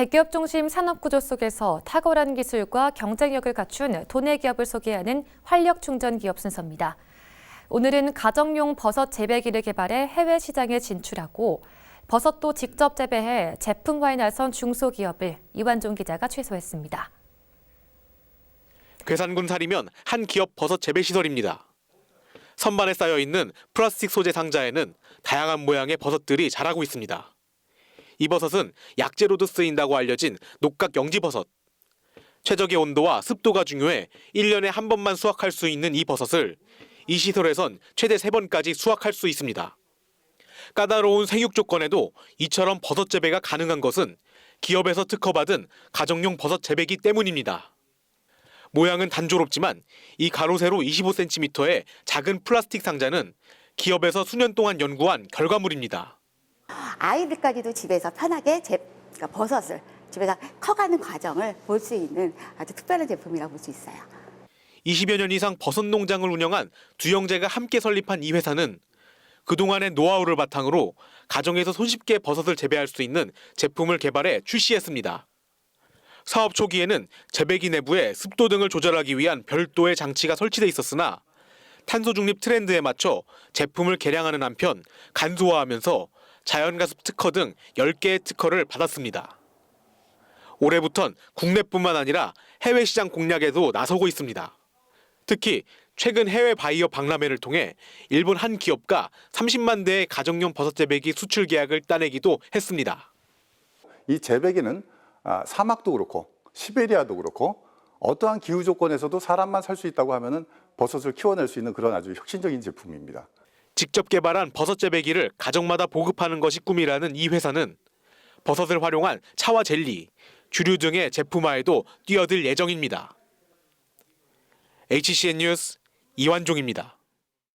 대기업 중심 산업 구조 속에서 탁월한 기술과 경쟁력을 갖춘 도내 기업을 소개하는 활력 충전 기업 순서입니다. 오늘은 가정용 버섯 재배기를 개발해 해외 시장에 진출하고 버섯도 직접 재배해 제품화에 나선 중소기업을 이완종 기자가 취소했습니다. 괴산군 살이면 한 기업 버섯 재배 시설입니다. 선반에 쌓여 있는 플라스틱 소재 상자에는 다양한 모양의 버섯들이 자라고 있습니다. 이 버섯은 약재로도 쓰인다고 알려진 녹각 영지버섯. 최적의 온도와 습도가 중요해 1년에 한 번만 수확할 수 있는 이 버섯을 이 시설에선 최대 3번까지 수확할 수 있습니다. 까다로운 생육 조건에도 이처럼 버섯 재배가 가능한 것은 기업에서 특허받은 가정용 버섯 재배기 때문입니다. 모양은 단조롭지만 이 가로 세로 25cm의 작은 플라스틱 상자는 기업에서 수년 동안 연구한 결과물입니다. 아이들까지도 집에서 편하게 제, 그러니까 버섯을 집에서 커가는 과정을 볼 수 있는 아주 특별한 제품이라고 볼 수 있어요. 20여 년 이상 버섯 농장을 운영한 두 형제가 함께 설립한 이 회사는 그동안의 노하우를 바탕으로 가정에서 손쉽게 버섯을 재배할 수 있는 제품을 개발해 출시했습니다. 사업 초기에는 재배기 내부에 습도 등을 조절하기 위한 별도의 장치가 설치돼 있었으나 탄소 중립 트렌드에 맞춰 제품을 개량하는 한편 간소화하면서 자연가습 특허 등 10개의 특허를 받았습니다. 올해부턴 국내뿐만 아니라 해외 시장 공략에도 나서고 있습니다. 특히 최근 해외 바이어 박람회를 통해 일본 한 기업과 30만 대의 가정용 버섯 재배기 수출 계약을 따내기도 했습니다. 이 재배기는 아, 사막도 그렇고 시베리아도 그렇고 어떠한 기후 조건에서도 사람만 살 수 있다고 하면은 버섯을 키워낼 수 있는 그런 아주 혁신적인 제품입니다. 직접 개발한 버섯 재배기를 가정마다 보급하는 것이 꿈이라는 이 회사는 버섯을 활용한 차와 젤리, 주류 등의 제품화에도 뛰어들 예정입니다. HCN 뉴스 이완종입니다.